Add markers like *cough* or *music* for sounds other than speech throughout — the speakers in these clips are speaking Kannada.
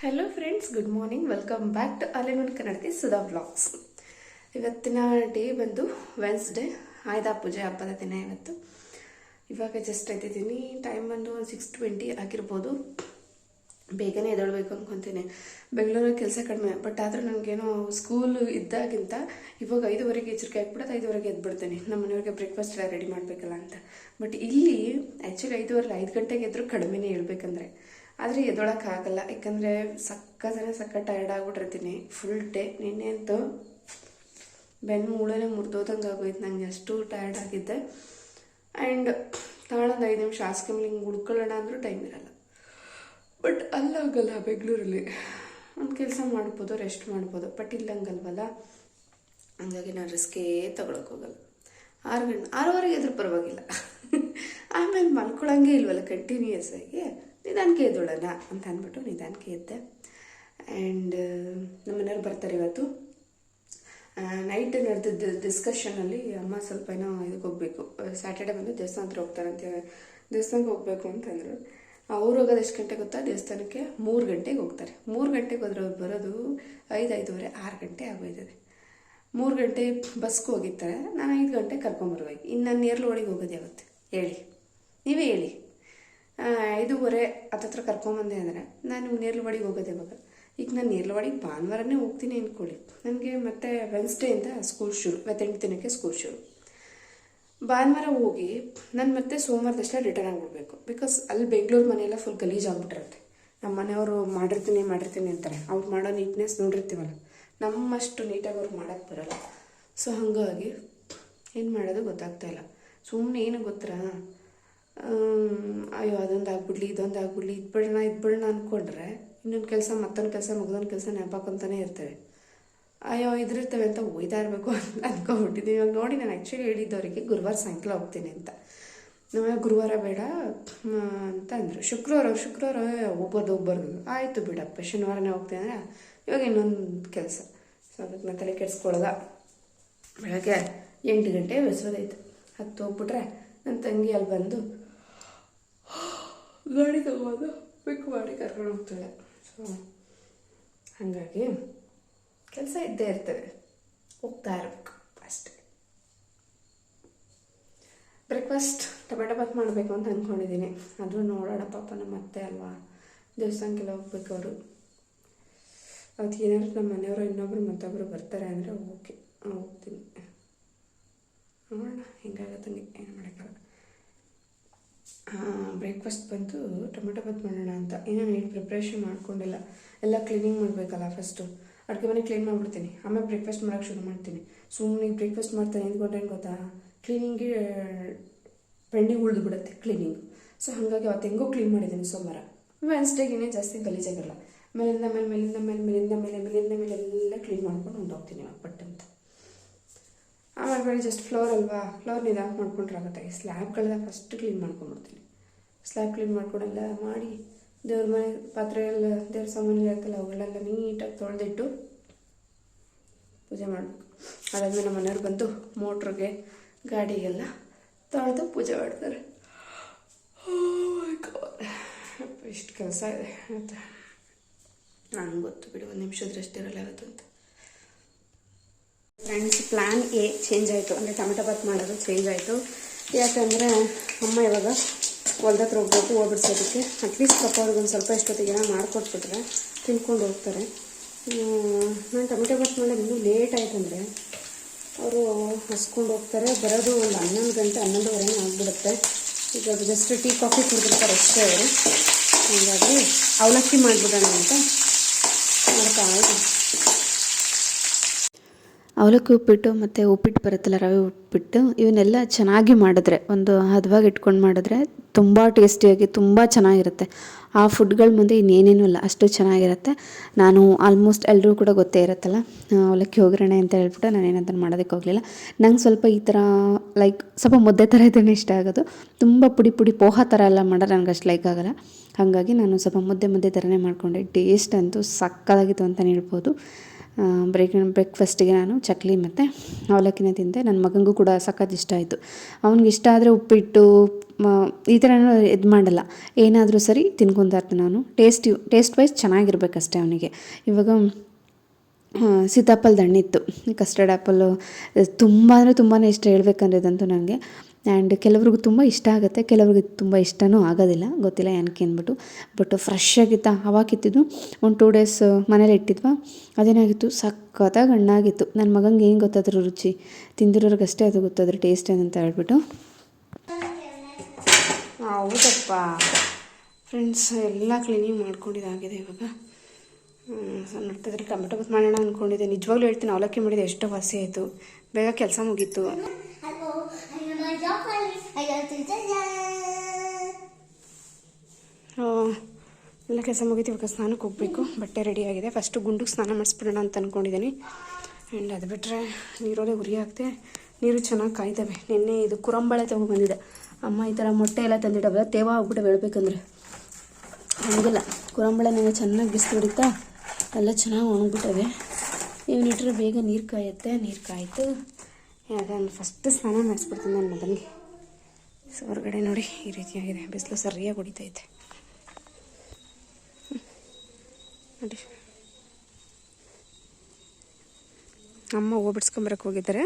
Hello friends good morning welcome back to ಅಲೆಮನ್ ಕನ್ನಡತಿ ಸುಧಾ ಬ್ಲಾಗ್ಸ್ ಇವತ್ತಿನ ಡೇ ಬಂದು ವೆನ್ಸ್ಡೇ ಆಯುಧ ಪೂಜೆ ಹಬ್ಬದ ದಿನ ಇವತ್ತು. ಇವಾಗ ಜಸ್ಟ್ ಎದ್ದಿದ್ದೀನಿ. ಟೈಮ್ ಬಂದು ಒಂದು ಸಿಕ್ಸ್ ಟ್ವೆಂಟಿ ಆಗಿರ್ಬೋದು. ಬೇಗನೆ ಎದ್ದೇಳಬೇಕು ಅನ್ಕೊತೀನಿ. ಬೆಂಗಳೂರಲ್ಲಿ ಕೆಲಸ ಕಡಿಮೆ ಬಟ್ ಆದರೂ ನನಗೇನೋ ಸ್ಕೂಲು ಇದ್ದಾಗಿಂತ ಇವಾಗ ಐದುವರೆಗೆ ಎಚ್ಚರಿಕೆ ಆಗ್ಬಿಡೋದು, ಐದುವರೆಗೆ ಎದ್ಬಿಡ್ತೀನಿ. ನಮ್ಮ ಮನೆಯವ್ರಿಗೆ ಬ್ರೇಕ್ಫಾಸ್ಟ್ ಎಲ್ಲ ರೆಡಿ ಮಾಡಬೇಕಲ್ಲ ಅಂತ. ಬಟ್ ಇಲ್ಲಿ ಆ್ಯಕ್ಚುಲಿ ಐದುವರೆ, ಐದು ಗಂಟೆಗೆ ಎದ್ರು ಕಡಿಮೆನೇ ಹೇಳ್ಬೇಕಂದ್ರೆ. ಆದರೆ ಎದ್ದೊಳಕ್ಕಾಗಲ್ಲ ಯಾಕಂದರೆ ಸಕ್ಕತ್ತನೇ ಸಕ್ಕ ಟಯರ್ಡ್ ಆಗ್ಬಿಟ್ಟಿರ್ತೀನಿ. ಫುಲ್ ಡೇ ನಿನ್ನೆ ಅಂತೂ ಬೆನ್ನು ಮೂಳೆನೇ ಮುರಿದೋದಂಗೆ ಆಗೋಯ್ತು. ನನಗೆ ಅಷ್ಟು ಟಯರ್ಡ್ ಆಗಿದ್ದೆ. ಆ್ಯಂಡ್ ತಾಳೊಂದು ಐದು ನಿಮಿಷ ಹಾಸ್ಕೊಂಬಲ್ಲಿ ಹಿಂಗೆ ಉಳ್ಕೊಳ್ಳೋಣ ಅಂದರೂ ಟೈಮ್ ಇರಲ್ಲ. ಬಟ್ ಅಲ್ಲಾಗಲ್ಲ ಬೆಂಗಳೂರಲ್ಲಿ. ಒಂದು ಕೆಲಸ ಮಾಡ್ಬೋದು ರೆಸ್ಟ್ ಮಾಡ್ಬೋದು. ಬಟ್ ಇಲ್ಲಂಗಲ್ವಲ್ಲ? ಹಂಗಾಗಿ ನಾನು ರಿಸ್ಕೇ ಹೋಗಲ್ಲ. ಆರು ಗಂಟೆ, ಆರೂವರೆಗೆ ಎದ್ರು ಪರವಾಗಿಲ್ಲ. *laughs* ಆಮೇಲೆ ಮಲ್ಕೊಳಂಗೆ ಇಲ್ವಲ್ಲ ಕಂಟಿನ್ಯೂಯಸ್ ಆಗಿ? ನಿಧಾನಕ್ಕೆ ಎದ್ದೋಳಣ ಅಂತ ಅಂದ್ಬಿಟ್ಟು ನಿಧಾನಕ್ಕೆ ಎದ್ದೆ. ಆ್ಯಂಡ್ ನಮ್ಮ ಮನೆಯವ್ರು ಬರ್ತಾರೆ ಇವತ್ತು. ನೈಟ್ ನಡೆದಿದ್ದ ಡಿಸ್ಕಷನಲ್ಲಿ ಅಮ್ಮ ಸ್ವಲ್ಪ ಏನೋ ಇದಕ್ಕೆ ಹೋಗಬೇಕು. ಸ್ಯಾಟರ್ಡೆ ಬಂದು ದೇವಸ್ಥಾನ ಹತ್ರ ಹೋಗ್ತಾರಂತೆ ದೇವಸ್ಥಾನಕ್ಕೆ ಹೋಗಬೇಕು ಅಂತಂದರು. ಅವ್ರು ಹೋಗೋದು ಎಷ್ಟು ಗಂಟೆಗೆ ಗೊತ್ತಾ? ದೇವಸ್ಥಾನಕ್ಕೆ ಮೂರು ಗಂಟೆಗೆ ಹೋಗ್ತಾರೆ. ಮೂರು ಗಂಟೆಗೆ ಹೋದ್ರೆ ಅವ್ರು ಬರೋದು ಐದು, ಐದೂವರೆ, ಆರು ಗಂಟೆ ಆಗೋಯ್ತದೆ. ಮೂರು ಗಂಟೆ ಬಸ್ಗೆ ಹೋಗಿರ್ತಾರೆ. ನಾನು ಐದು ಗಂಟೆ ಕರ್ಕೊಂಬರ್ಬೇಕು ಇನ್ನು ನಾನು ನೇರ್ಲೋಡಿಗೆ ಹೋಗೋದು ಯಾವತ್ತು? ಹೇಳಿ. ನೀವೇ ಹೇಳಿ. ಐದೂವರೆ ಹತ್ರ ಕರ್ಕೊಂಬಂದೆ ಅಂದರೆ ನಾನು ನೇರ್ಲವಾಡಿಗೆ ಹೋಗೋದೆ ಇವಾಗ. ಈಗ ನಾನು ನೇರ್ಲವಾಡಿಗೆ ಭಾನುವಾರನೇ ಹೋಗ್ತೀನಿ ಅಂದ್ಕೊಳ್ಳಿ. ನನಗೆ ಮತ್ತೆ ವೆನ್ಸ್ಡೇಯಿಂದ ಸ್ಕೂಲ್ ಶುರು ಇವತ್ತೆಂಟು ದಿನಕ್ಕೆ ಸ್ಕೂಲ್ ಶುರು. ಭಾನುವಾರ ಹೋಗಿ ನಾನು ಮತ್ತೆ ಸೋಮವಾರದಷ್ಟೇ ರಿಟರ್ನ್ ಆಗಿಬಿಡ್ಬೇಕು. ಬಿಕಾಸ್ ಅಲ್ಲಿ ಬೆಂಗಳೂರು ಮನೆಯೆಲ್ಲ ಫುಲ್ ಗಲೀಜ್ ಆಗಿಬಿಟ್ಟಿರುತ್ತೆ. ನಮ್ಮ ಮನೆಯವರು ಮಾಡಿರ್ತೀನಿ ಮಾಡಿರ್ತೀನಿ ಅಂತಾರೆ. ಅವ್ರು ಮಾಡೋ ನೀಟ್ನೆಸ್ ನೋಡಿರ್ತೀವಲ್ಲ, ನಮ್ಮಷ್ಟು ನೀಟಾಗಿ ಅವ್ರು ಮಾಡೋಕ್ಕೆ ಬರೋಲ್ಲ. ಸೊ ಹಾಗಾಗಿ ಏನು ಮಾಡೋದು ಗೊತ್ತಾಗ್ತಾ ಇಲ್ಲ. ಸುಮ್ಮನೆ ಏನು ಗೊತ್ತಾ? ಅಯ್ಯೋ, ಅದೊಂದು ಆಗ್ಬಿಡ್ಲಿ, ಇದೊಂದು ಆಗ್ಬಿಡ್ಲಿ ಇದು ಬಿಡೋಣ ಇದು ಬಿಡೋಣ ಅಂದ್ಕೊಂಡ್ರೆ ಇನ್ನೊಂದು ಕೆಲಸ ಮತ್ತೊಂದು ಕೆಲಸ ಮುಗ್ದೊಂದು ಕೆಲಸ ನೆನಪಾಕೊಂತಾನೆ ಇರ್ತೇವೆ. ಅಯ್ಯೋ, ಇದ್ರಿರ್ತವೆ ಅಂತ ಒಯ್ತಾ ಇರಬೇಕು ಅಂತ ಅಂದ್ಕೊಂಡ್ಬಿಟ್ಟಿದ್ದೀನಿ ಇವಾಗ ನೋಡಿ ನಾನು ಆ್ಯಕ್ಚುಲಿ ಹೇಳಿದ್ದವರಿಗೆ ಗುರುವಾರ ಸಾಯಂಕಾಲ ಹೋಗ್ತೀನಿ ಅಂತ. ನಮಗೆ ಗುರುವಾರ ಬೇಡ ಅಂತ ಅಂದರು. ಶುಕ್ರವಾರ ಶುಕ್ರವಾರ ಒಬ್ಬರದು ಒಬ್ಬರದು. ಆಯಿತು ಬಿಡಪ್ಪ, ಶನಿವಾರನೇ ಹೋಗ್ತೀನಿ ಅಂದರೆ ಇವಾಗ ಇನ್ನೊಂದು ಕೆಲಸ. ಸೊ ಅದಕ್ಕೆ ನಾನು ತಲೆ ಕೆಡಿಸ್ಕೊಳ್ಳೋದ ಬೆಳಗ್ಗೆ ಎಂಟು ಗಂಟೆ ಬೆಳೆಸೋದೈತೆ. ಹತ್ತು ಹೋಗ್ಬಿಟ್ರೆ ನನ್ನ ತಂಗಿ ಅಲ್ಲಿ ಬಂದು ಗಾಡಿ ತಗೋದು ಪಿಕ್ ಮಾಡಿ ಕರ್ಕೊಂಡು ಹೋಗ್ತಾಳೆ. ಸೊ ಹಾಗಾಗಿ ಕೆಲಸ ಇದ್ದೇ ಇರ್ತದೆ. ಹೋಗ್ತಾ ಇರಬೇಕು ಅಷ್ಟೇ. ಬ್ರೇಕ್ಫಾಸ್ಟ್ ಟೊಮೆಟೊ ಬಾತ್ ಮಾಡಬೇಕು ಅಂತ ಅಂದ್ಕೊಂಡಿದ್ದೀನಿ ಅದು ನೋಡೋಣ ಪಾಪ ನಮ್ಮ ಅತ್ತೆ ಅಲ್ವಾ? ದೇವಸ್ಥಾನಕ್ಕೆಲ್ಲ ಹೋಗ್ಬೇಕು ಅವರು. ಅದಕ್ಕೆ ಏನಾದ್ರು ನಮ್ಮ ಮನೆಯವರು ಇನ್ನೊಬ್ರು ಮತ್ತೊಬ್ಬರು ಬರ್ತಾರೆ ಅಂದರೆ ಓಕೆ, ಹೋಗ್ತೀನಿ. ನೋಡೋಣ, ಹೆಂಗಾಗತ್ತಂಗೆ, ಏನು ಮಾಡೋಕ್ಕಲ್ಲ ಬ್ರೇಕ್ಫಾಸ್ಟ್ ಬಂತು ಟೊಮೆಟೊ ಬಾತ್ ಮಾಡೋಣ ಅಂತ. ಇನ್ನೂ ಏನು ಪ್ರಿಪ್ರೇಷನ್ ಮಾಡ್ಕೊಂಡಿಲ್ಲ. ಎಲ್ಲ ಕ್ಲೀನಿಂಗ್ ಮಾಡಬೇಕಲ್ಲ ಫಸ್ಟು ಅಡುಗೆ ಮನೆ ಕ್ಲೀನ್ ಮಾಡಿಬಿಡ್ತೀನಿ. ಆಮೇಲೆ ಬ್ರೇಕ್ಫಾಸ್ಟ್ ಮಾಡೋಕೆ ಶುರು ಮಾಡ್ತೀನಿ. ಸುಮ್ಮನೆ ಬ್ರೇಕ್ಫಾಸ್ಟ್ ಮಾಡ್ತಾನೆ ಏನು ಗೊತ್ತಾ? ಕ್ಲೀನಿಂಗ್ಗೆ ಪೆಂಡಿಂಗ್ ಉಳಿದು ಬಿಡುತ್ತೆ ಕ್ಲೀನಿಂಗ್ ಸೊ ಹಾಗಾಗಿ ಅವತ್ತು ಹೆಂಗೋ ಕ್ಲೀನ್ ಮಾಡಿದ್ದೀನಿ ಸೋಮವಾರ. ವೆನ್ಸ್ಡೇಗೆ ಜಾಸ್ತಿ ಗಲೀಜಾಗಿರಲ್ಲ. ಮೇಲಿಂದ ಮೇಲೆ ಮೇಲಿಂದ ಮೇಲೆ ಮೇಲಿಂದ ಮೇಲೆ ಮೇಲಿಂದ ಮೇಲೆ ಎಲ್ಲ ಕ್ಲೀನ್ ಮಾಡ್ಕೊಂಡು ಹೊಂಟೋಗ್ತೀನಿ ಇವಾಗ ಪಟ್ ಅಂತ ಆಮೇಲೆ ಬೇರೆ ಜಸ್ಟ್ ಫ್ಲೋರ್ ಅಲ್ವಾ? ಫ್ಲೋರ್ ನಿಧಾನ ಮಾಡ್ಕೊಂಡ್ರಾಗುತ್ತೆ ಈ ಸ್ಲ್ಯಾಬ್ಗಳೆಲ್ಲ ಫಸ್ಟ್ ಕ್ಲೀನ್ ಮಾಡ್ಕೊಂಡ್ಬಿಡ್ತೀನಿ ಸ್ಲ್ಯಾಬ್ ಕ್ಲೀನ್ ಮಾಡ್ಕೊಂಡೆಲ್ಲ ಮಾಡಿ ದೇವ್ರ ಮನೆ ಪಾತ್ರೆ ಎಲ್ಲ, ದೇವ್ರ ಸಾಮಾನು ಇರುತ್ತಲ್ಲ, ಅವುಗಳೆಲ್ಲ ನೀಟಾಗಿ ತೊಳೆದಿಟ್ಟು ಪೂಜೆ ಮಾಡಬೇಕು. ಅದಾದ್ಮೇಲೆ ನಮ್ಮ ಮನೆಯವ್ರು ಬಂದು ಮೋಟ್ರಿಗೆ ಗಾಡಿಗೆಲ್ಲ ತೊಳೆದು ಪೂಜೆ ಮಾಡ್ತಾರೆ. ಇಷ್ಟು ಕೆಲಸ ಇದೆ. ಆಯ್ತಾ ನನಗೆ ಗೊತ್ತು ಬಿಡು, ಒಂದು ನಿಮಿಷದ ರೆಸ್ಟ್ ಇರಲ್ಲ ಇವತ್ತು ಅಂತ ಫ್ರೆಂಡ್ಸ್ ಪ್ಲ್ಯಾನ್ ಎ ಚೇಂಜ್ ಆಯಿತು. ಅಂದರೆ ಟೊಮೆಟೊ ಬಾತ್ ಮಾಡೋದು ಚೇಂಜ್ ಆಯಿತು. ಯಾಕಂದರೆ ಅಮ್ಮ ಇವಾಗ ಹೊಲ್ದ ಹತ್ರ ಹೋಗ್ಬೇಕು, ಹೋಗ್ಬಿಡ್ಸೋದಕ್ಕೆ. ಅಟ್ಲೀಸ್ಟ್ ಪಾಪ ಅವ್ರಿಗೆ ಒಂದು ಸ್ವಲ್ಪ ಎಷ್ಟೊತ್ತಿಗೆಲ್ಲ ಮಾಡಿಕೊಟ್ಬಿಟ್ರೆ ತಿನ್ಕೊಂಡು ಹೋಗ್ತಾರೆ. ನಾನು ಟೊಮೆಟೊ ಬಾತ್ ಮಾಡೋದು ಇನ್ನೂ ಲೇಟ್ ಅಂದರೆ ಅವರು ಹಸ್ಕೊಂಡು ಹೋಗ್ತಾರೆ. ಬರೋದು ಒಂದು ಹನ್ನೊಂದು ಗಂಟೆ, ಹನ್ನೊಂದುವರೆನೇ ಆಗಿಬಿಡುತ್ತೆ. ಈಗ ಜಸ್ಟ್ ಟೀ ಕಾಫಿ ಕುಡಿದಿರ್ತಾರೆ ಅಷ್ಟೇ ಅವರು. ಹಾಗಾಗಿ ಅವಲಕ್ಕಿ ಮಾಡಿಬಿಡೋಣ ಅಂತ ಮಾಡ್ತಾ ಅವಲಕ್ಕಿ ಉಪ್ಪಿಟ್ಟು ಮತ್ತು ಉಪ್ಪಿಟ್ಟು ಬರುತ್ತಲ್ಲ, ರವೆ ಉಪ್ಪಿಟ್ಟು, ಇವನ್ನೆಲ್ಲ ಚೆನ್ನಾಗಿ ಮಾಡಿದ್ರೆ, ಒಂದು ಹದವಾಗಿ ಇಟ್ಕೊಂಡು ಮಾಡಿದ್ರೆ ತುಂಬ ಟೇಸ್ಟಿಯಾಗಿ ತುಂಬ ಚೆನ್ನಾಗಿರುತ್ತೆ. ಆ ಫುಡ್ಗಳ ಮುಂದೆ ಇನ್ನೇನೇನೂ ಇಲ್ಲ, ಅಷ್ಟು ಚೆನ್ನಾಗಿರುತ್ತೆ. ನಾನು ಆಲ್ಮೋಸ್ಟ್ ಎಲ್ಲರೂ ಕೂಡ ಗೊತ್ತೇ ಇರುತ್ತಲ್ಲ ಅವಲಕ್ಕಿ ಒಗ್ಗರಣೆ ಅಂತ ಹೇಳ್ಬಿಟ್ಟು ನಾನು ಏನಂತ ಮಾಡೋದಕ್ಕೆ ಹೋಗಲಿಲ್ಲ. ನಂಗೆ ಸ್ವಲ್ಪ ಈ ಥರ ಲೈಕ್ ಸ್ವಲ್ಪ ಮುದ್ದೆ ಥರ ಇದನ್ನು ಇಷ್ಟ ಆಗೋದು. ತುಂಬ ಪುಡಿ ಪುಡಿ ಪೋಹ ಥರ ಎಲ್ಲ ಮಾಡೋದು ನನಗೆ ಅಷ್ಟು ಲೈಕ್ ಆಗೋಲ್ಲ. ಹಾಗಾಗಿ ನಾನು ಸ್ವಲ್ಪ ಮುದ್ದೆ ಮುದ್ದೆ ಥರನೇ ಮಾಡಿಕೊಂಡೆ. ಟೇಸ್ಟ್ ಅಂತೂ ಸಕ್ಕತ್ತಾಗಿತ್ತು ಅಂತಲೇ ಹೇಳ್ಬೋದು. ಬ್ರೇಕ್ ಬ್ರೇಕ್ಫಾಸ್ಟಿಗೆ ನಾನು ಚಕ್ಲಿ ಮತ್ತು ಅವಲಕ್ಕಿನೇ ತಿಂದೆ. ನನ್ನ ಮಗನಿಗೂ ಕೂಡ ಸಖತ್ ಇಷ್ಟ ಆಯಿತು. ಅವ್ನಿಗೆ ಇಷ್ಟ ಆದರೆ ಉಪ್ಪಿಟ್ಟು ಈ ಥರ ಇದು ಮಾಡಲ್ಲ. ಏನಾದರೂ ಸರಿ ತಿನ್ಕೊತಾ ಇರ್ತೀನಿ ನಾನು. ಟೇಸ್ಟ್ ಟೇಸ್ಟ್ ವೈಸ್ ಚೆನ್ನಾಗಿರ್ಬೇಕಷ್ಟೇ ಅವನಿಗೆ. ಇವಾಗ ಆ, ದಣ್ಣಿತ್ತು. ಕಸ್ಟರ್ಡ್ ಆ್ಯಪಲ್ಲು ತುಂಬ ಅಂದರೆ ತುಂಬಾ ಇಷ್ಟ ಹೇಳ್ಬೇಕಂದ್ರೆ ಇದಂತೂ ನನಗೆ ಆ್ಯಂಡ್ ಕೆಲವ್ರಿಗೂ ತುಂಬ ಇಷ್ಟ ಆಗುತ್ತೆ, ಕೆಲವ್ರಿಗೆ ತುಂಬ ಇಷ್ಟವೂ ಆಗೋದಿಲ್ಲ, ಗೊತ್ತಿಲ್ಲ ಏನಕ್ಕೆ ಅಂದ್ಬಿಟ್ಟು. ಬಟ್ ಫ್ರೆಶ್ ಆಗಿತ್ತು, ಅವಾಗ ಕಿತ್ತಿದ್ದು, ಒಂದು ಟೂ ಡೇಸ್ ಮನೇಲಿ ಇಟ್ಟಿದ್ವಾ, ಅದೇನಾಗಿತ್ತು, ಸಖತ್ತಾಗಿ ಹಣ್ಣಾಗಿತ್ತು. ನನ್ನ ಮಗಂಗೆ ಏನು ಗೊತ್ತಾದ್ರು ರುಚಿ, ತಿಂದಿರೋರ್ಗಷ್ಟೇ ಅದು ಗೊತ್ತಾದ್ರೆ ಟೇಸ್ಟ್ ಏನಂತ ಹೇಳ್ಬಿಟ್ಟು. ಹೌದಪ್ಪ. ಫ್ರೆಂಡ್ಸ್ ಎಲ್ಲ ಕ್ಲೀನಿಂಗ್ ಮಾಡ್ಕೊಂಡಿದ್ದಾಗಿದೆ ಇವಾಗ. ನೋಡ್ತಿದ್ರೆ ಟೊಮೆಟೊ ಬಾತ್ ಮಾಡೋಣ ಅಂದ್ಕೊಂಡಿದ್ದೆ ನಿಜವಾಗ್ಲೂ ಹೇಳ್ತೀನಿ, ಅವಲಕ್ಕಿ ಮಾಡಿದೆ ಎಷ್ಟೋ ವಾಸಿ ಆಯಿತು. ಬೇಗ ಕೆಲಸ ಮುಗೀತು. ಎಲ್ಲ ಕೆಲಸ ಮುಗೀತು, ಇವಾಗ ಸ್ನಾನಕ್ಕೆ ಹೋಗಬೇಕು. ಬಟ್ಟೆ ರೆಡಿಯಾಗಿದೆ ಫಸ್ಟು ಗುಂಡಿಗೆ ಸ್ನಾನ ಮಾಡಿಸ್ಬಿಡೋಣ ಅಂತ ಅಂದ್ಕೊಂಡಿದ್ದೀನಿ ಆ್ಯಂಡ್ ಅದು ಬಿಟ್ಟರೆ ನೀರೊಳಗೆ ಉರಿ ನೀರು ಚೆನ್ನಾಗಿ ಕಾಯ್ತವೆ. ನಿನ್ನೆ ಇದು ಕುರಂಬಳೆ ತೊಗೊಬಂದಿದೆ ಅಮ್ಮ ಈ ಥರ ಮೊಟ್ಟೆ ಎಲ್ಲ ತಂದಿಡಬಲ್ಲ, ತೇವ ಆಗ್ಬಿಟ್ಟು ಬೆಳಬೇಕಂದ್ರೆ. ಹಂಗಿಲ್ಲ. ಕುರಂಬಳೆ ನಿನ್ನೆ ಚೆನ್ನಾಗಿ ಹೊಡಿತಾ ಎಲ್ಲ ಚೆನ್ನಾಗಿ ಒಣಗ್ಬಿಟ್ಟವೆ. ಇವನಿಟ್ರೆ ಬೇಗ ನೀರು ಕಾಯುತ್ತೆ, ನೀರು ಕಾಯಿತು. ಅದನ್ನು ಫಸ್ಟ್ ಸ್ನಾನ ಮಾಡಿಸ್ಬಿಡ್ತೀನಿ ನನ್ನ ಮಗನಿಗೆ. ಸೊ ಹೊರಗಡೆ ನೋಡಿ ಈ ರೀತಿಯಾಗಿದೆ. ಬಿಸಿಲು ಸರಿಯಾಗಿ ಹೊಡಿತೈತೆ ಹ್ಮ್. ನೋಡಿ. ಅಮ್ಮ ಹೂವು ಬಿಡ್ಸ್ಕೊಂಬರಕ್ಕೆ ಹೋಗಿದ್ದಾರೆ.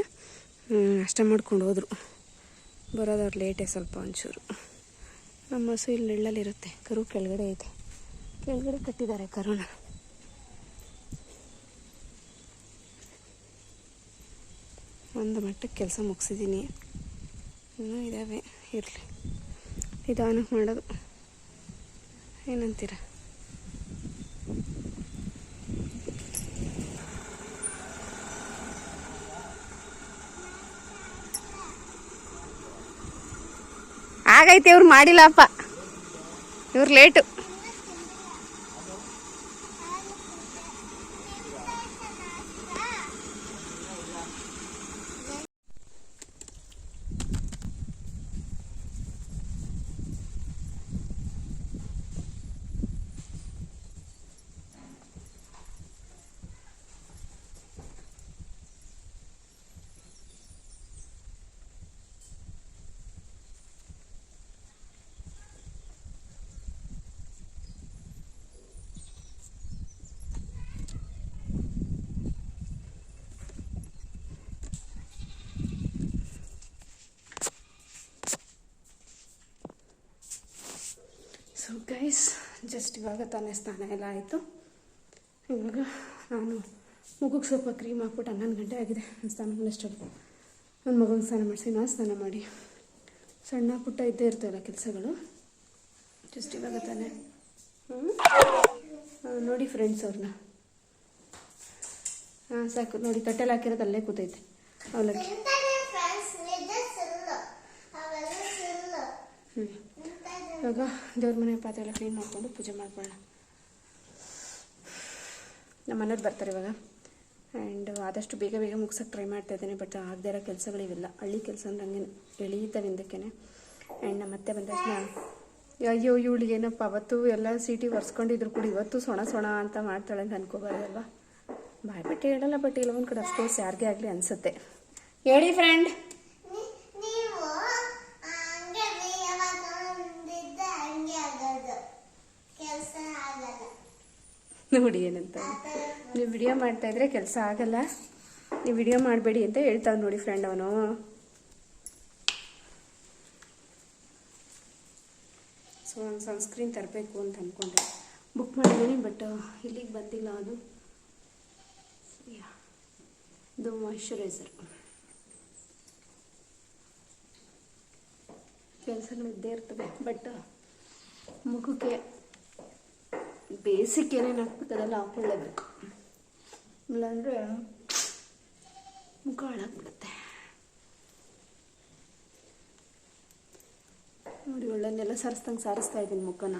ಅಷ್ಟೇ ಮಾಡ್ಕೊಂಡು ಹೋದರು. ಬರೋದವ್ರು ಲೇಟೇ ಸ್ವಲ್ಪ ಒಂಚೂರು. ನಮ್ಮ ಹಸು ಇಲ್ಲಿ ನೆಳ್ಳಲ್ಲಿರುತ್ತೆ ಕರು ಕೆಳಗಡೆ ಐತೆ ಕೆಳಗಡೆ ಕಟ್ಟಿದ್ದಾರೆ ಕರುನ. ಒಂದು ಮಟ್ಟಕ್ಕೆ ಕೆಲಸ ಮುಗಿಸಿದ್ದೀನಿ. ಇನ್ನೂ ಇದ್ದಾವೆ ಇರಲಿ. ನಿಧಾನಕ್ಕೆ ಮಾಡೋದು. ಏನಂತೀರ? ಆಗೈತೆ ಇವ್ರು ಮಾಡಿಲ್ಲಪ್ಪ ಇವ್ರು ಲೇಟು ಸೊ ಗೈಸ್ ಜಸ್ಟ್ ಇವಾಗ ತಾನೇ ಸ್ನಾನ ಎಲ್ಲ ಆಯಿತು. ಇವಾಗ ನಾನು ಮುಖಕ್ಕೆ ಸ್ವಲ್ಪ ಕ್ರೀಮ್ ಹಾಕ್ಬಿಟ್ಟು ಹನ್ನೊಂದು ಗಂಟೆ ಆಗಿದೆ. ನಾನು ಸ್ನಾನ ಮಾಡೋಷ್ಟೊತ್ತು ನನ್ನ ಮಗನಿಗೆ ಸ್ನಾನ ಮಾಡಿಸಿ, ನಾನು ಸ್ನಾನ ಮಾಡಿ. ಸಣ್ಣ ಪುಟ್ಟ ಇದ್ದೇ ಇರ್ತವಲ್ಲ ಕೆಲಸಗಳು. ಜಸ್ಟ್ ಇವಾಗ ತಾನೆ? ನೋಡಿ ಫ್ರೆಂಡ್ಸ್ ಅವ್ರನ್ನ. ಹಾಂ ಸಾಕು. ನೋಡಿ ತಟ್ಟೆಲ್ಲ ಹಾಕಿರೋದು ಅಲ್ಲೇ ಕೂತೈತೆ. ಅವಲಕ್ಕಿ. ಇವಾಗ ದೇವ್ರ ಮನೆ ಪಾತ್ರೆ ಎಲ್ಲ ಕ್ಲೀನ್ ಮಾಡಿಕೊಂಡು ಪೂಜೆ ಮಾಡ್ಕೊಳ್ಳೋಣ. ನಮ್ಮ ಮನೆಯವ್ರು ಬರ್ತಾರೆ ಇವಾಗ. ಆ್ಯಂಡ್ ಆದಷ್ಟು ಬೇಗ ಬೇಗ ಮುಗ್ಸೋಕ್ಕೆ ಟ್ರೈ ಮಾಡ್ತಾ ಇದ್ದೇನೆ ಬಟ್ ಆಗದೇ ಇರೋ ಕೆಲಸಗಳಿವೆಲ್ಲ ಹಳ್ಳಿ ಕೆಲಸ ಅಂದ್ರೆ ಹಂಗೆ ಎಳೀತವೆ ಹಿಂದಕ್ಕೆ ಆ್ಯಂಡ್ ನಮ್ಮ ಮತ್ತೆ ಬಂದ ತಕ್ಷಣ, ಅಯ್ಯೋ ಇವಳಿಗೆ ಏನಪ್ಪ, ಅವತ್ತು ಎಲ್ಲ ಸೀಟಿ ಒರೆಸ್ಕೊಂಡಿದ್ರು ಕೂಡ, ಇವತ್ತು ಸೊಣ ಸೊಣ ಅಂತ ಮಾಡ್ತಾಳೆ ಅಂತ ಅನ್ಕೋಬಾರ್ದಲ್ವಾ? ಬಾಯ್, ಬಿಟ್ಟು ಹೇಳಲ್ಲ ಬಟ್ ಇಲ್ಲ, ಒಂದು ಕಡೆ ಅಫ್ಕೋರ್ಸ್ ಯಾರಿಗೇ ಆಗಲಿ ಅನಿಸುತ್ತೆ. ಹೇಳಿ ಫ್ರೆಂಡ್ ನೀ- ನೀವು ಹಂಗೆ ಯಾವಾಗ ಅಂದಿದ್ದೆ ಹಂಗೆ ಆಗೋದು ಕೆಲಸ ಆಗಲ್ಲ ನೋಡಿ ಏನಂತ. ನೀವು ವಿಡಿಯೋ ಮಾಡ್ತಾ ಇದ್ರೆ ಕೆಲಸ ಆಗಲ್ಲ. ನೀವು ವಿಡಿಯೋ ಮಾಡಬೇಡಿ ಅಂತ ಹೇಳ್ತಾವ್ ನೋಡಿ ಫ್ರೆಂಡ್ ಅವನು. ಸೊ ಒಂದು ಸನ್ಸ್ಕ್ರೀನ್ ತರಬೇಕು ಅಂತ ಅಂದ್ಕೊಂಡೆ ಬುಕ್ ಮಾಡಿದ್ದೀನಿ ಬಟ್ ಇಲ್ಲಿಗೆ ಬಂದಿಲ್ಲ ಅದು. ಇದು ಮಾಯಶ್ಚರೈಸರ್ ಕೆಲಸಗಳು ಇದ್ದೇ ಇರ್ತದೆ ಬಟ್ ಮುಖಕ್ಕೆ ಬೇಸಿಕ್ ಏನೇನು ಹಾಕ್ಬೇಕು ಅದೆಲ್ಲ ಹಾಕ್ಕೊಳ್ಳೇಬೇಕು ಇಲ್ಲಾಂದರೆ ಮುಖ ಹಾಳಾಗ್ಬಿಡುತ್ತೆ. ನೋಡಿ, ಒಳ್ಳೆನೆಲ್ಲ ಸಾರಿಸ್ದಂಗೆ ಸಾರಿಸ್ತಾ ಇದ್ದೀನಿ ಮುಖನ.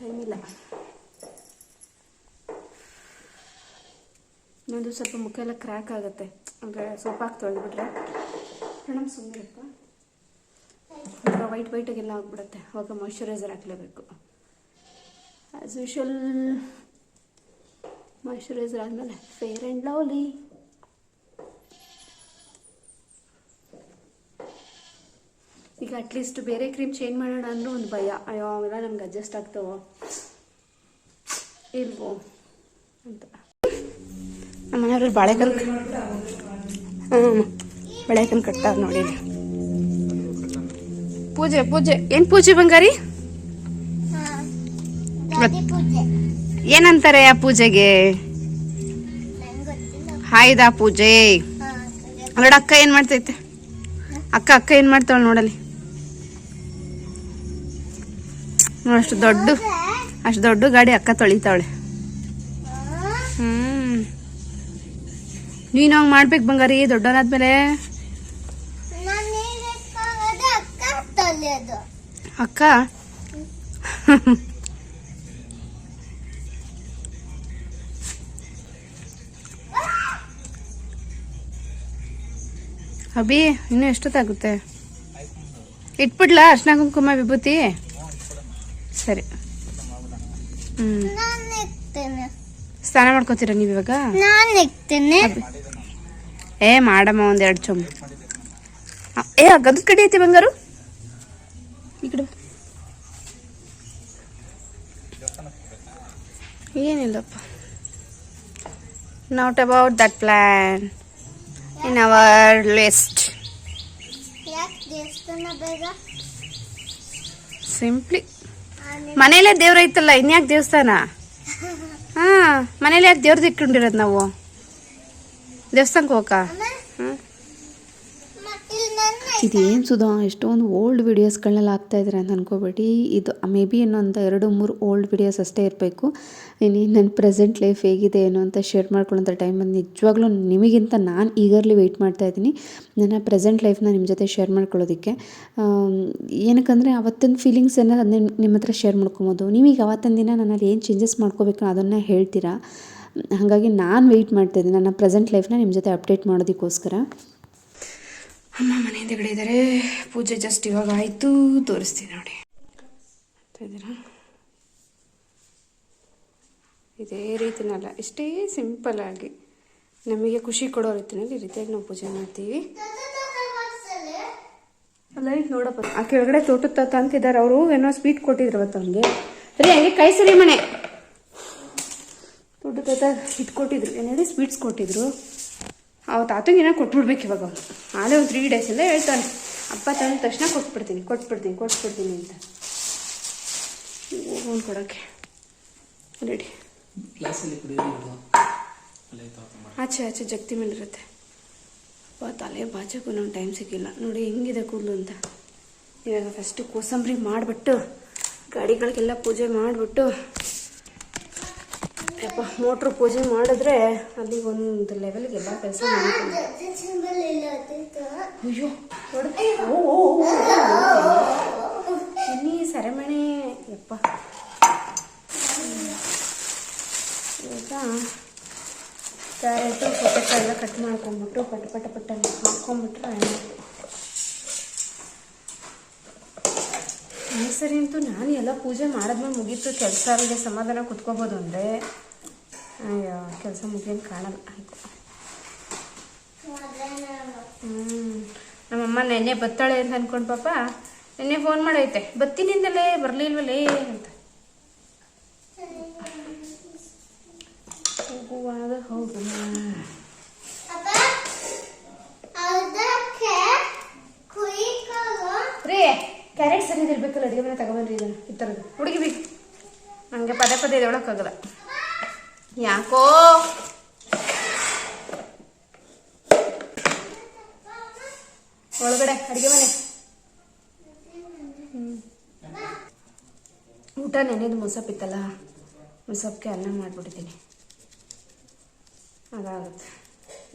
ಟೈಮ್ ಇಲ್ಲ. ನಂದು ಸ್ವಲ್ಪ ಮುಖ ಎಲ್ಲ ಕ್ರ್ಯಾಕ್ ಆಗುತ್ತೆ. ಅಂದರೆ ಸೋಪ್ ಹಾಕಿ ತೊಳೆದ್ಬಿಟ್ರೆ. ಮೇಡಮ್ ಸುಮ್ಮನಿರಪ್ಪ ಒಂಥರ ವೈಟ್ ವೈಟಾಗೆಲ್ಲ ಆಗ್ಬಿಡುತ್ತೆ. ಅವಾಗ ಮಾಯ್ಶ್ಚರೈಸರ್ ಹಾಕ್ಲೇಬೇಕು. ಆ್ಯಸ್ ಯೂಶುವಲ್ ಮಾಯ್ಶ್ಚರೈಸರ್ ಆದಮೇಲೆ ಫೇರ್ ಆ್ಯಂಡ್ ಲವ್ಲಿ ಈಗ ಅಟ್ಲೀಸ್ಟ್ ಬೇರೆ ಕ್ರೀಮ್ ಚೇಂಜ್ ಮಾಡೋಣ ಅಂದ್ರೂ ಒಂದು ಭಯ. ಅಯ್ಯೋ ಅವೆಲ್ಲ ನಮ್ಗೆ ಅಡ್ಜಸ್ಟ್ ಆಗ್ತಾವೋ? ಇಲ್ವೋ? ಅಂತ. ನಮ್ಮ ಮನೆಯವ್ರಲ್ಲಿ ಬಾಳೆಕನ್ ಹ್ಞೂ ಬಾಳೆಕನ್ ಕಟ್ತಾರ ನೋಡಿ ಇಲ್ಲಿ. ಪೂಜೆ ಪೂಜೆ. ಏನು ಪೂಜೆ ಬಂಗಾರಿ? ಏನಂತಾರೆ ಆ ಪೂಜೆಗೆ? ಆಯ್ದ ಪೂಜೆ. ನೋಡ ಅಕ್ಕ ಏನ್ ಮಾಡ್ತೈತೆ? ಅಕ್ಕ ಅಕ್ಕ ಏನ್ ಮಾಡ್ತಾಳ ನೋಡಲಿ ನೋಡಷ್ಟು ಅಷ್ಟು ದೊಡ್ಡ ಅಷ್ಟು ದೊಡ್ಡ ಗಾಡಿ ಅಕ್ಕ ತೊಳಿತಾವಳೆ ಹ್ಮ್. ನೀನು ಹಂಗ್ ಮಾಡ್ಬೇಕು ಬಂಗಾರಿ ದೊಡ್ಡವನಾದ್ಮೇಲೆ? ಅಕ್ಕ? ಅಭಿ, ಇನ್ನು ಎಷ್ಟೊತ್ತಾಗುತ್ತೆ? ಇಟ್ಬಿಡ್ಲಾ ಅರ್ಶಿನ ಕುಂಕುಮ ವಿಭೂತಿ? ಸರಿ. ಹ್ಮ್. ಸ್ನಾನ ಮಾಡ್ಕೋತೀರ ನೀವು ಇವಾಗ ಏ, ಮಾಡಮ್ಮ, ಒಂದೆರಡು ಚೊಂಬು ಏ ಗದ್ ಕಡಿ ಐತಿ ಬಂಗಾರು? ಈ ಕಡೆ ಏನಿಲ್ಲಪ್ಪ. Not about that plan in our list simply ಮನೇಲೇ ದೇವ್ರ ಐತಲ್ಲ ಇನ್ಯಾಕೆ ದೇವಸ್ಥಾನ? *laughs* ಹಾ ಮನೇಲಿ ಯಾಕೆ ದೇವ್ರದ್ದು ಇಟ್ಕೊಂಡಿರೋದು ನಾವು? ದೇವಸ್ಥಾನಕ್ಕೆ ಹೋಗಕ್ಕ? ನನ್ನ ಇದೇನು ಸುಧಾ, ಎಷ್ಟೊಂದು ಓಲ್ಡ್ ವೀಡಿಯೋಸ್ಗಳನ್ನೆಲ್ಲ ಆಗ್ತಾ ಇದ್ದಾರೆ ಅಂತ ಅನ್ಕೋಬೇಡಿ. ಇದು, ಮೇ ಬಿ ಇನ್ನೊಂದು ಎರಡು, ಮೂರು ಓಲ್ಡ್ ವೀಡಿಯೋಸ್ ಅಷ್ಟೇ ಇರಬೇಕು. ಇನ್ನು ನನ್ನ ಪ್ರೆಸೆಂಟ್ ಲೈಫ್ ಹೇಗಿದೆ ಏನು ಅಂತ ಶೇರ್ ಮಾಡ್ಕೊಳ್ಳೋಂಥ ಟೈಮ್ ಬಂದು ನಿಜವಾಗ್ಲೂ ನಿಮಗಿಂತ ನಾನು ಈಗರ್ಲಿ ವೆಯ್ಟ್ ಮಾಡ್ತಾ ಇದ್ದೀನಿ. ನನ್ನ ಪ್ರೆಸೆಂಟ್ ಲೈಫ್ನ ನಿಮ್ಮ ಜೊತೆ ಶೇರ್ ಮಾಡ್ಕೊಳ್ಳೋದಕ್ಕೆ. ಏನಕ್ಕಂದರೆ ಅವತ್ತಿನ ಫೀಲಿಂಗ್ಸ್ ಏನಾರು ಅದನ್ನ ನಿಮ್ಮ ಹತ್ರ ಶೇರ್ ಮಾಡ್ಕೊಬೋದು. ನೀವೀಗ ಅವತ್ತಿನ ದಿನ ನನ್ನಲ್ಲಿ ಏನು ಚೇಂಜಸ್ ಮಾಡ್ಕೋಬೇಕು ಅದನ್ನು ಹೇಳ್ತೀರಾ? ಹಾಗಾಗಿ ನಾನು ವೆಯ್ಟ್ ಮಾಡ್ತಾಯಿದ್ದೀನಿ ನನ್ನ ಪ್ರೆಸೆಂಟ್ ಲೈಫ್ನ ನಿಮ್ಮ ಜೊತೆ ಅಪ್ಡೇಟ್ ಮಾಡೋದಕ್ಕೋಸ್ಕರ. ಅಮ್ಮ ಮನೆ ಹಿಂದೆಗಡೆ ಇದ್ದಾರೆ ಪೂಜೆ ಜಸ್ಟ್ ಇವಾಗ ಆಯಿತು. ತೋರಿಸ್ತೀನಿ ನೋಡಿ. ಇದ್ದೀರಾ? ಇದೇ ರೀತಿನಲ್ಲ. ಇಷ್ಟೇ ಸಿಂಪಲ್ ಆಗಿ. ನಮಗೆ ಖುಷಿ ಕೊಡೋ ರೀತಿಯಲ್ಲಿ ಈ ರೀತಿಯಾಗಿ ನಾವು ಪೂಜೆ ಮಾಡ್ತೀವಿ. ಲೈಟ್ ನೋಡಪ್ಪ. ಆ ಕೆಳಗಡೆ ತೋಟದ ತಾತ ಅಂತಿದ್ದಾರೆ ಅವರು ಏನೋ ಸ್ವೀಟ್ ಕೊಟ್ಟಿದ್ರು ಅವತ್ತು ಅವ್ನಿಗೆ. ಸರಿ, ಹಂಗೆ ಕೈ ಸರಿ ಮನೆ. ತೋಟದ ತಾತ ಕೊಟ್ಟಿದ್ರು. ಏನೇಳಿ ಸ್ವೀಟ್ಸ್ ಕೊಟ್ಟಿದ್ರು. ಅವತ್ತು ತಾತಂಗೆ ಏನೋ ಕೊಟ್ಬಿಡ್ಬೇಕು ಇವಾಗ ಅವನು. ಆಲೇ ಒಂದು ತ್ರೀ ಡೇಸಿಂದ ಹೇಳ್ತಾನೆ. ಅಪ್ಪ ತಂದ ತಕ್ಷಣ ಕೊಟ್ಬಿಡ್ತೀನಿ ಕೊಟ್ಬಿಡ್ತೀನಿ ಕೊಟ್ಬಿಡ್ತೀನಿ ಅಂತ. ಹೋಗೋನ್ ಕೊಡೋಕ್ಕೆ ರೆಡಿ ಆಚೆ ಆಚೆ ಜಗ್ತಿ ಮೇಲೆ ಇರುತ್ತೆ ಅಪ್ಪ ತಲೆ ಬಾಚಕ್ಕೂ ನಮ್ಮ ಟೈಮ್ ಸಿಕ್ಕಿಲ್ಲ. ನೋಡಿ ಹೆಂಗಿದೆ ಕೂದಲು ಅಂತ. ಇವಾಗ ಫಸ್ಟು ಕೋಸಂಬರಿ ಮಾಡಿಬಿಟ್ಟು ಗಾಡಿಗಳಿಗೆಲ್ಲ ಪೂಜೆ ಮಾಡಿಬಿಟ್ಟು ಯಪ್ಪ ಮೋಟ್ರ್ ಪೂಜೆ ಮಾಡಿದ್ರೆ ಅಲ್ಲಿ ಒಂದು ಲೆವೆಲ್ಗೆ ಎಲ್ಲ ಕೆಲಸ ಅಯ್ಯೋ. ಬನ್ನಿ ಸೆರೆಮಣಿ ಯಪ್ಪ ಈಗ ಕ್ಯಾರೆಟು ಪೊಟೆಟೊ ಎಲ್ಲ ಕಟ್ ಮಾಡ್ಕೊಂಬಿಟ್ಟು ಪಟ ಪಟ ಪಟ್ಟ ಹಾಕ್ಕೊಂಬಿಟ್ರೆ ಈ ಸರಿ ಅಂತೂ ನಾನು ಎಲ್ಲ ಪೂಜೆ ಮಾಡಿದ್ಮೇಲೆ ಮುಗೀತು ಕೆಲಸ ಅಲ್ಲಿಗೆ ಸಮಾಧಾನ ಕುತ್ಕೋಬೋದು ಅಂದರೆ ಅಯ್ಯೋ, ಕೆಲಸ ಮುಗಿಯಂಗೆ ಕಾಣಲ್ಲ, ಆಯಿತು. ಹ್ಞೂ ನಮ್ಮಮ್ಮ ನೆನ್ನೆ ಬತ್ತಾಳೆ ಅಂತ ಅಂದ್ಕೊಂಡು ಪಾಪ, ನೆನ್ನೆ ಫೋನ್ ಮಾಡೈತೆ. ಬತ್ತಿನಿಂದಲೇ ಬರಲಿಲ್ವಲ್ಲೇ ಅಂತ. ಹೋಗುವಾಗ ಹೌದು. ರೀ ಕ್ಯಾರೆಟ್ ಸರಿ ಇರ್ಬೇಕಲ್ಲ ಅಡುಗೆ ಮನೆ ತಗೊಬನ್ರಿ ಇದನ್ನು, ಈ ಥರದ್ದು ಹುಡುಗಿ ಬೇಕು ನನಗೆ ಪದೇ ಪದೇ ಇದೊಳಕ್ಕಾಗಲ್ಲ ಯಾಕೋ ಒಳಗಡೆ, ಅಡುಗೆ ಮನೆ. ಊಟ ನೆನೆದು ಮುಸಪ್ಪಿತ್ತಲ್ಲ ಮೊಸಪ್ಪಿಗೆ ಅನ್ನ ಮಾಡಿಬಿಟ್ಟಿದ್ದೀನಿ. ಅದಾಗುತ್ತೆ.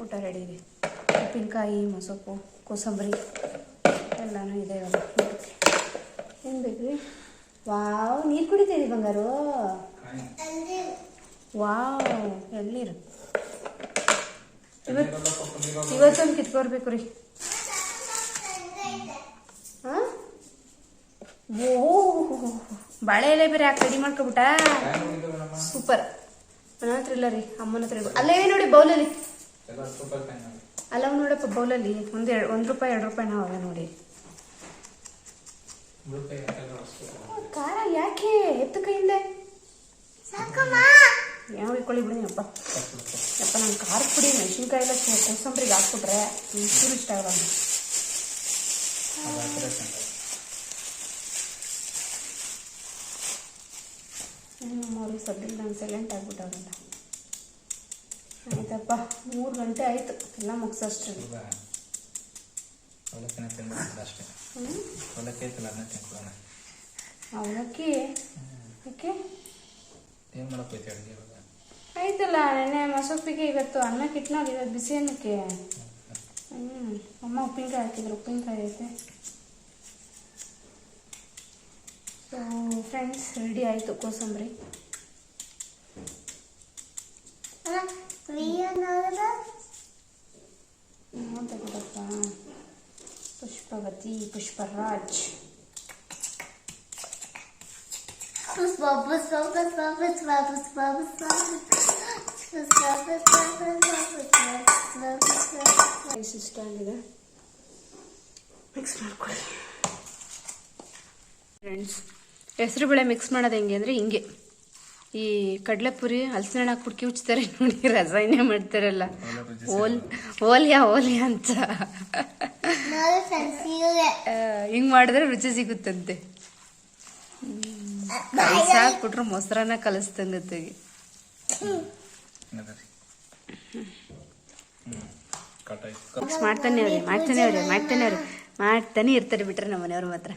ಊಟ ರೆಡಿ ಇದೆ. ಉಪ್ಪಿನಕಾಯಿ ಮೊಸಪ್ಪು ಕೋಸಂಬರಿ, ಎಲ್ಲನೂ ಇದೆ ಊಟಕ್ಕೆ. ಏನು ಬೇಕು ರೀ ವಾವ್, ನೀರು ಕುಡಿತೀರಿ ಬಂಗಾರು? ವಾವ್ ಎಳ್ಳೀರು ಇವತ್ತು ಇವತ್ತೊಂದು ಕಿತ್ಕೊರ್ಬೇಕು ರೀ. ಹಾಂ ಓ ಬಾಳೆ ಎಲೆ ಬೇರೆ ಯಾಕೆ ರೆಡಿ ಮಾಡ್ಕೊಬಿಟ್ಟ? ಸೂಪರ್. ನನ್ನ ಹತ್ರ ಇಲ್ಲ ರೀ ಅಮ್ಮನ ಹತ್ರ ಇರ್ಬೇಕು. ಅಲ್ಲೇ ನೋಡಿ ಬೌಲಲ್ಲಿ. ಅಲ್ಲ ನೋಡಪ್ಪ ಬೌಲಲ್ಲಿ. ಒಂದು ಎರಡು ಒಂದು ರೂಪಾಯಿ ಎರಡು ರೂಪಾಯಿ ನಾವು ಅವೆ ನೋಡಿ ಖಾರ ಯಾಕೆ? ಎತ್ತು ಕೈಯಿಂದ. ಸಾಕಮ್ಮ. ಯಾವ ಇಟ್ಕೊಳ್ಳಿ ಬಿಡಿ ಅಪ್ಪ ಯಪ್ಪ. ನಾನು ಖಾರ ಪುಡಿ, ಮೆಣಸಿನ್ಕಾಯಿ ಎಲ್ಲ ಕೋಸಂಬರಿಗೆ ಹಾಕ್ಬಿಟ್ರೆ ಒಂಚೂರು ಇಷ್ಟ ಆಗಲ್ಲ ಅವ್ರಿಗೆ ಸದ್ಯಕ್ಕೆ ನಾನು ಸೈಲೆಂಟ್ ಆಗ್ಬಿಟ್ಟವ್ರಲ್ಲ ಆಯ್ತಪ್ಪ, ಮೂರು ಗಂಟೆ ಆಯಿತು. ಎಲ್ಲ ಮುಗಿಸೋಷ್ಟ್ರಿ ಅವಲಕ್ಕಿನ ತಿನ್ಬಿಡೋದು ಅಷ್ಟೇ ಅವಲಕ್ಕಿ ಐತಲ್ಲ ಅದನ್ನ ತಿನ್ಕೊಡೋಣ ಅವಲಕ್ಕಿ ಅಡುಗೆ ಆಯ್ತಲ್ಲ ನೆನ್ನೆ ಮಸೂಪ್ಪಿಗೆ ಇವತ್ತು ಅನ್ನಕ್ಕೆ ಇಟ್ನೋದು ಇವತ್ತು ಬಿಸಿ ಅನ್ನಕ್ಕೆ ಹ್ಞೂ ಅಮ್ಮ ಉಪ್ಪಿನಕಾಯಿ ಹಾಕಿದ್ರು ಉಪ್ಪಿನಕಾಯಿ ಐತೆ. ಸೊ ಫ್ರೆಂಡ್ಸ್ ರೆಡಿ ಆಯಿತು ಕೋಸಂಬರಿ. ನೋಡ್ತಾ ಬಿಡಪ್ಪ Pushpavati Pushparaj. Bubbles, bubbles, bubbles, bubbles, bubbles, bubbles. Rice ಇಷ್ಟ ಆಗಿದೆ ಮಿಕ್ಸ್ ಮಾಡ್ಕೊಳ್ಳಿ ಫ್ರೆಂಡ್ಸ್ ಹೆಸರುಬೇಳೆ ಮಿಕ್ಸ್ ಮಾಡೋದು ಹೆಂಗೆ ಅಂದರೆ ಹಿಂಗೆ. ಈ ಕಡಲೆಪುರಿ ಹಲಸಿನ ಹಣ್ಣು ಕುಡ್ಕಿ ಉಚ್ತಾರೆ. *laughs* ನೋಡಿ ರಸಾಯನ ಮಾಡ್ತಾರಲ್ಲ. ಓಲ್ ಓಲ್ಯಾ ಓಲ್ಯಾ ಅಂತ. ಹಿಂಗೆ ಮಾಡಿದ್ರೆ ರುಚಿ ಸಿಗುತ್ತಂತೆ. ಸಾಕ್ಬಿಟ್ರು ಮೊಸರನ್ನ ಕಲಿಸ್ತಂಗತ್ತಿಗೆ ಮಾಡ್ತಾನೆ ಅವ್ರಿ ಮಾಡ್ತಾನೆ ಅವ್ರಿ ಮಾಡ್ತಾನೆ ಅವ್ರಿ. ಮಾಡ್ತಾನೆ ಇರ್ತಾರೆ ಬಿಟ್ರೆ ನಮ್ಮ ಮನೆಯವ್ರ ಮಾತ್ರ.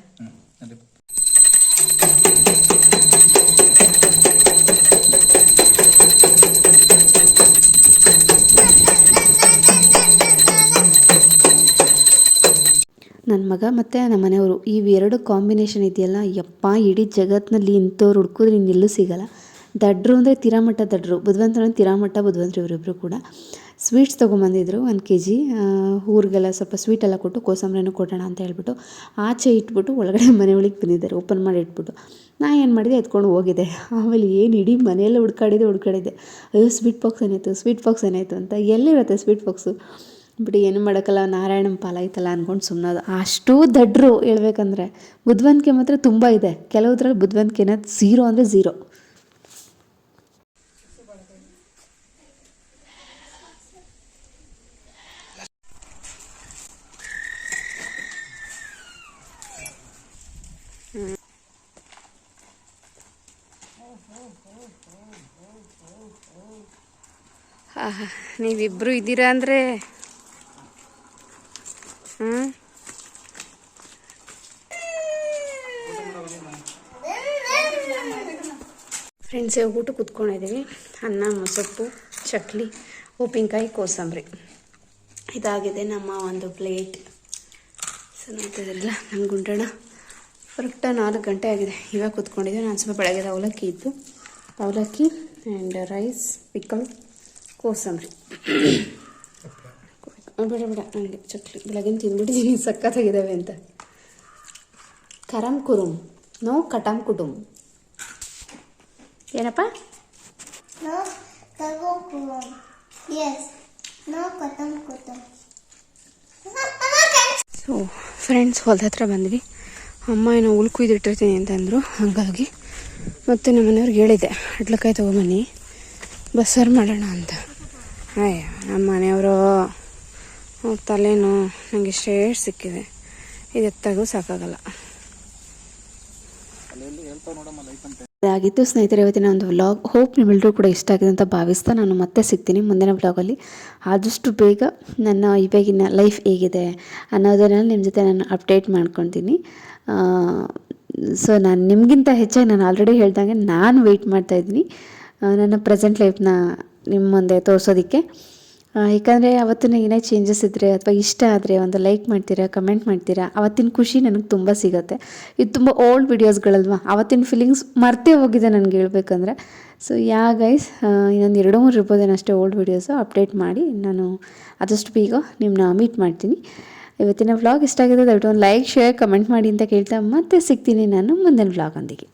ನನ್ನ ಮಗ ಮತ್ತು ನಮ್ಮ ಮನೆಯವರು ಇವೆರಡು ಎರಡು ಕಾಂಬಿನೇಷನ್ ಇದೆಯಲ್ಲ ಯಪ್ಪ ಇಡೀ ಜಗತ್ತಿನಲ್ಲಿ ಇಂಥವ್ರು ಹುಡ್ಕಿದ್ರೆ ಇನ್ನೆಲ್ಲೂ ಸಿಗಲ್ಲ. ದಡ್ರು ಅಂದರೆ ತಿರಾಮಟ್ಟ ದಡ್ರು, ಬುದ್ಧವಂತರು ತಿರಾಮಟ್ಟ ಬುದ್ಧವಂತರು ಇವರಿಬ್ಬರು ಕೂಡ. ಸ್ವೀಟ್ಸ್ ತೊಗೊಂಬಂದಿದ್ರು, ಒಂದು ಕೆ ಜಿ ಊರಿಗೆಲ್ಲ ಸ್ವಲ್ಪ ಸ್ವೀಟ್ ಎಲ್ಲ ಕೊಟ್ಟು ಕೋಸಂಬರಿನೂ ಕೊಡೋಣ ಅಂತ ಹೇಳ್ಬಿಟ್ಟು ಆಚೆ ಇಟ್ಬಿಟ್ಟು ಒಳಗಡೆ ಮನೆ ಒಳಗೆ ಬಂದಿದ್ದಾರೆ ಓಪನ್ ಮಾಡಿ ಇಟ್ಬಿಟ್ಟು. ನಾನು ಏನು ಮಾಡಿದೆ, ಎತ್ಕೊಂಡು ಹೋಗಿದ್ದೆ. ಆಮೇಲೆ ಏನು ಇಡೀ ಮನೆಯಲ್ಲೇ ಹುಡ್ಕಾಡಿದೆ ಹುಡ್ಕಾಡಿದ್ದೆ ಅಯ್ಯೋ ಸ್ವೀಟ್ ಬಾಕ್ಸ್ ಏನಾಯಿತು ಸ್ವೀಟ್ ಬಾಕ್ಸ್ ಏನಾಯಿತು ಅಂತ ಎಲ್ಲಿರುತ್ತೆ ಸ್ವೀಟ್ ಬಾಕ್ಸು ಬಿಡಿ, ಏನು ಮಾಡೋಕ್ಕಲ್ಲ, ನಾರಾಯಣನ ಪಾಲಾಯ್ತಲ್ಲ ಅಂದ್ಕೊಂಡು ಸುಮ್ಮನದು ಅಷ್ಟು ದಡ್ರು ಹೇಳ್ಬೇಕಂದ್ರೆ ಬುದ್ಧವಂತಿಕೆ ಮಾತ್ರ ತುಂಬ ಇದೆ. ಕೆಲವುದ್ರಲ್ಲಿ ಏನಾದ್ರು ಝೀರೋ ಅಂದರೆ ಝೀರೋ ಆಹಾ, ನೀವಿಬ್ರು ಇದ್ದೀರಾ ಅಂದರೆ? ಹ್ಞೂ ಫ್ರೆಂಡ್ಸ್ ಊಟ ಕೂತ್ಕೊಂಡಿದ್ದೀವಿ ಅನ್ನ ಮೊಸಪ್ಪು ಚಕ್ಲಿ ಉಪ್ಪಿನಕಾಯಿ ಕೋಸಂಬರಿ. ಇದಾಗಿದೆ ನಮ್ಮ ಒಂದು ಪ್ಲೇಟ್. ಸೊ ನೋಡ್ತಿದ್ದೀರಲ್ಲ ನಮ್ಮ ಗುಂಡಣ ಕರೆಕ್ಟ ನಾಲ್ಕು ಗಂಟೆ ಆಗಿದೆ. ಇವಾಗ ಕೂತ್ಕೊಂಡಿದ್ದೀವಿ ನಾನು ಸ್ವಲ್ಪ ಬೆಳಗ್ಗೆ ಅವಲಕ್ಕಿ ಇತ್ತು. ಅವಲಕ್ಕಿ ಆ್ಯಂಡ್ ರೈಸ್ ಪಿಕ್ಕಲ್ ಕೋಸಂಬರಿ. *coughs* ಬೇಡ ಬೇಡ ನನಗೆ ಚಕ್ಲಿ ಬೆಳಗಿನ ತಿಂದ್ಬಿಟ್ಟಿದ್ದೀನಿ ಸಖತ್ತಾಗಿದ್ದಾವೆ ಅಂತ. ಕರಂ ಕುರುಮ್ ನೋ ಕಟಂ ಕುಟುಂಬ. ಏನಪ್ಪ. ಸೊ ಫ್ರೆಂಡ್ಸ್ ಹೊಲದ ಹತ್ರ ಬಂದ್ವಿ. ಅಮ್ಮ ಏನೋ ಹುಲ್ ಕುಯ್ದಿಟ್ಟಿರ್ತೀನಿ ಅಂತಂದರು ಹಾಗಾಗಿ ಮತ್ತು ನಮ್ಮ ಮನೆಯವ್ರಿಗೆ ಹೇಳಿದ್ದೆ ಅಡ್ಲಕಾಯಿ ತೊಗೊಂಬನ್ನಿ ಬಸ್ಸಾರು ಮಾಡೋಣ ಅಂತ. ಅಯ್ಯ ನಮ್ಮ ಮನೆಯವರು ತಲೆನೋ ನನಗೆ ಇಷ್ಟೇ ಸಿಕ್ಕಿದೆ. ಇದು ಎತ್ತಾಗೂ ಸಾಕಾಗಲ್ಲ. ಇದಾಗಿತ್ತು ಸ್ನೇಹಿತರೆ, ಇವತ್ತಿನ ಒಂದು ವ್ಲಾಗ್ ಹೋಪ್ ನಿಮ್ಮೆಲ್ಲರೂ ಕೂಡ ಇಷ್ಟ ಆಗಿದೆ ಅಂತ ಭಾವಿಸ್ತಾ ನಾನು ಮತ್ತೆ ಸಿಗ್ತೀನಿ ಮುಂದಿನ ವ್ಲಾಗಲ್ಲಿ ಆದಷ್ಟು ಬೇಗ ನನ್ನ ಇವಾಗಿನ ಲೈಫ್ ಹೇಗಿದೆ ಅನ್ನೋದನ್ನು ನಿಮ್ಮ ಜೊತೆ ನಾನು ಅಪ್ಡೇಟ್ ಮಾಡ್ಕೊತೀನಿ. ಸೊ ನಾನು ನಿಮಗಿಂತ ಹೆಚ್ಚಾಗಿ ನಾನು ಆಲ್ರೆಡಿ ಹೇಳ್ದಂಗೆ ನಾನು ವೆಯ್ಟ್ ಮಾಡ್ತಾಯಿದ್ದೀನಿ ನನ್ನ ಪ್ರೆಸೆಂಟ್ ಲೈಫ್ನ ನಿಮ್ಮ ಮುಂದೆ ತೋರಿಸೋದಕ್ಕೆ. ಯಾಕಂದರೆ ಅವತ್ತಿನ ಏನೇ ಚೇಂಜಸ್ ಇದ್ದರೆ ಅಥವಾ ಇಷ್ಟ ಆದರೆ ಒಂದು ಲೈಕ್ ಮಾಡ್ತೀರಾ ಕಮೆಂಟ್ ಮಾಡ್ತೀರಾ, ಅವತ್ತಿನ ಖುಷಿ ನನಗೆ ತುಂಬ ಸಿಗುತ್ತೆ. ಇದು ತುಂಬ ಓಲ್ಡ್ ವಿಡಿಯೋಸ್ಗಳಲ್ವಾ ಅವತ್ತಿನ ಫೀಲಿಂಗ್ಸ್ ಮರ್ತೇ ಹೋಗಿದೆ ನನಗೆ ಹೇಳ್ಬೇಕಂದ್ರೆ. ಸೊ ಯಾ ಗೈಸ್ ಇನ್ನೊಂದು ಎರಡು ಮೂರು ಇರ್ಬೋದೇನೋ ಅಷ್ಟೇ ಓಲ್ಡ್ ವಿಡಿಯೋಸು ಅಪ್ಡೇಟ್ ಮಾಡಿ, ನಾನು ಆದಷ್ಟು ಬೇಗ ನಿಮ್ಮನ್ನ ಮೀಟ್ ಮಾಡ್ತೀನಿ. ಇವತ್ತಿನ ವ್ಲಾಗ್ ಇಷ್ಟ ಆಗಿದೆ ದಯವಿಟ್ಟು ಒಂದು ಲೈಕ್ ಶೇರ್ ಕಮೆಂಟ್ ಮಾಡಿ ಅಂತ ಕೇಳ್ತಾ ಮತ್ತೆ ಸಿಗ್ತೀನಿ ನಾನು ಮುಂದಿನ ವ್ಲಾಗೊಂದಿಗೆ